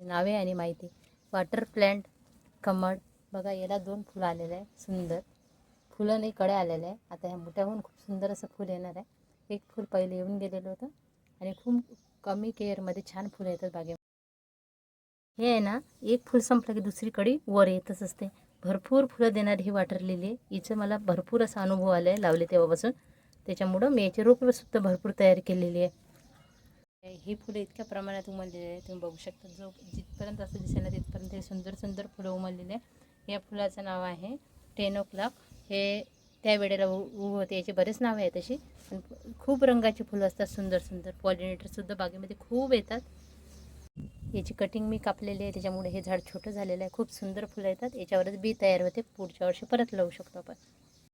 नावे आणि माहिती. वॉटर प्लॅन्ट कमळ. बघा याला दोन फुलं आलेलं आहे सुंदर. फुलं नाही कडे आलेलं आहे आता ह्या मोठ्याहून खूप सुंदर असं फुल येणार आहे. एक फुल पहिले येऊन गेलेलं होतं. आणि खूप कमी केअरमध्ये छान फुलं येतात बागेमध्ये. हे आहे ना एक फुल संपलं की दुसरी कडी वर येतच असते. भरपूर फुलं देणारी ही वॉटर लिली आहे हिचं मला भरपूर असा अनुभव आला आहे लावले तेव्हापासून. त्याच्यामुळं मी याची रोपसुद्धा भरपूर तयार केलेली आहे. ही फुलं इतक्या प्रमाणात उमललेले आहे. तुम्ही बघू शकता जो जिथपर्यंत असं दिसेल ना तिथपर्यंत हे सुंदर सुंदर फुलं उमललेले आहे. या फुलाचं नाव आहे टेन ओ क्लॉक. हे त्या वेळेला उ उ होते. याचे बरेच नावं आहेत तशी पण खूप रंगाची फुलं असतात सुंदर सुंदर. पॉलिनेटरसुद्धा बागेमध्ये खूप येतात. याची कटिंग मी कापलेली आहे. त्याच्यामुळे हे झाड छोटं झालेलं आहे. खूप सुंदर फुलं येतात. याच्यावरच बी तयार होते. पुढच्या वर्षी परत लावू शकतो आपण.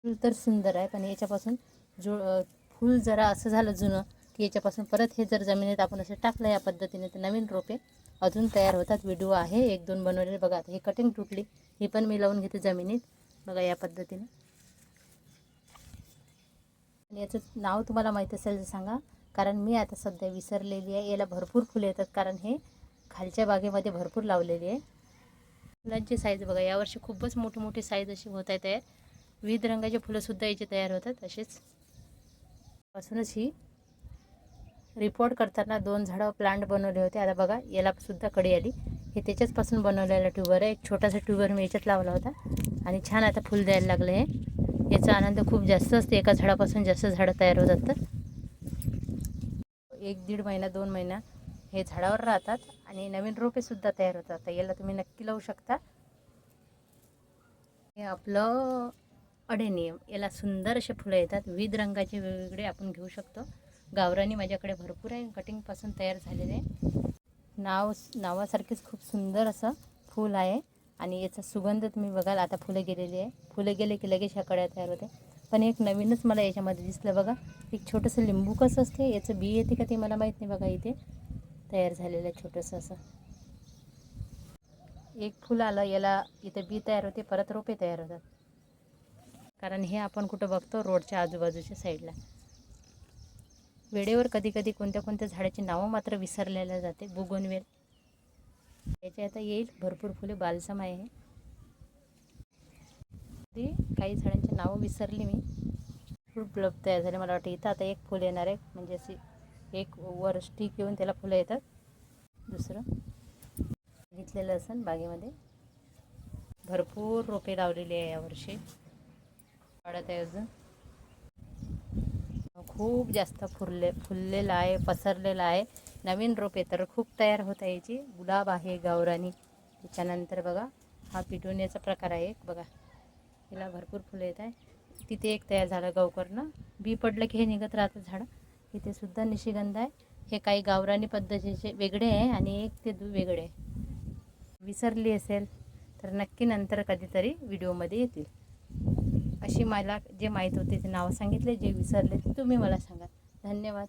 फुल तर सुंदर आहे. पण याच्यापासून जो फूल फुल जरा असं झालं जुनं की याच्यापासून परत हे जर जमिनीत आपण असं टाकलं या पद्धतीने तर नवीन रोपे अजून तयार होतात. व्हिडिओ आहे एक दोन बनवलेले. बघा आता ही कटिंग तुटली ही पण मी लावून घेते जमिनीत. बघा या पद्धतीने. आणि याचं नाव तुम्हाला माहीत असेल तर सांगा कारण मी आता सध्या विसरलेली आहे. याला भरपूर फुले येतात कारण हे खालच्या बागेमध्ये भरपूर लावलेली आहे. फुलांची साईज बघा यावर्षी खूपच मोठी मोठी साईज अशी होत आहे तयार विविध रंगाची फुलंसुद्धा याचे तयार होतात असेच. पासूनच ही रिपोर्ट करताना दोन झाडं प्लांट बनवले होते. आता बघा याला सुद्धा कडी आली. हे त्याच्याचपासून बनवलेला ट्यूबर आहे. एक छोटासा ट्यूबर मी याच्यात लावला होता. आणि छान आता फुल द्यायला लागलं हे. याचा आनंद खूप जास्त असते. एका झाडापासून जास्त झाडं तयार होतात असतात एक दीड महिना दोन महिना हे झाडावर राहतात आणि नवीन रोपेसुद्धा तयार होतात. याला तुम्ही नक्की लावू शकता. हे आपलं अडेनियम. याला सुंदर असे फुलं येतात. विविध रंगाचे वेगवेगळे आपण घेऊ शकतो. गावरानी माझ्याकडे भरपूर आहे. कटिंगपासून तयार झालेले नाव नावासारखेच खूप सुंदर असं फूल आहे. आणि याचा सुगंध तुम्ही बघाल आता फुलं गेलेली आहे. फुलं गेले की लगेच ह्या कड्या तयार होते. पण एक नवीनच मला याच्यामध्ये दिसलं बघा. एक छोटंसं लिंबू कसं असते याचं बी येते का ते मला माहीत नाही बघा इथे. तयार झालेलं आहे छोटंसं असं. एक फुल आलं याला इथं बी तयार होते परत रोपे तयार होतात. कारण हे आपण कुठं बघतो रोडच्या आजूबाजूच्या साईडला वेळेवर कधी कधी कोणत्या कोणत्या झाडाची नावं मात्र विसरलेल्या जाते. बुगोनवेल याच्या आता येईल. भरपूर फुले बालसम आहे ती काही झाडांची नावं विसरली मी. उपलब्ध ब्लब तयार झाले मला वाटतं. इथं आता एक फुल येणार आहे. म्हणजे अशी एक वर स्टिक येऊन त्याला फुलं येतात. दुसरं घेतलेलं असेल बागेमध्ये. भरपूर रोपे लावलेली आहे यावर्षी वाढत आहे अजून. खूप जास्त फुलले फुललेलं आहे पसरलेलं आहे. नवीन रोपे तर खूप तयार होत आहे याची. गुलाब आहे गावरानी. त्याच्यानंतर बघा हा पिटोनियाचा प्रकार आहे एक बघा. हिला भरपूर फुलं येत आहे. तिथे एक तयार झालं गावकरनं बी पडलं की हे निघत राहतं झाडं. इथे सुद्धा निशिगंध आहे. हे काही गावरानी पद्धतीचे वेगळे आहे आणि एक ते दु वेगळे आहे. विसरली असेल तर नक्की नंतर कधीतरी व्हिडिओमध्ये येतील. अशी मला जे माहीत होते ते नावं सांगितले जे विसरले ते तुम्ही मला सांगा. धन्यवाद.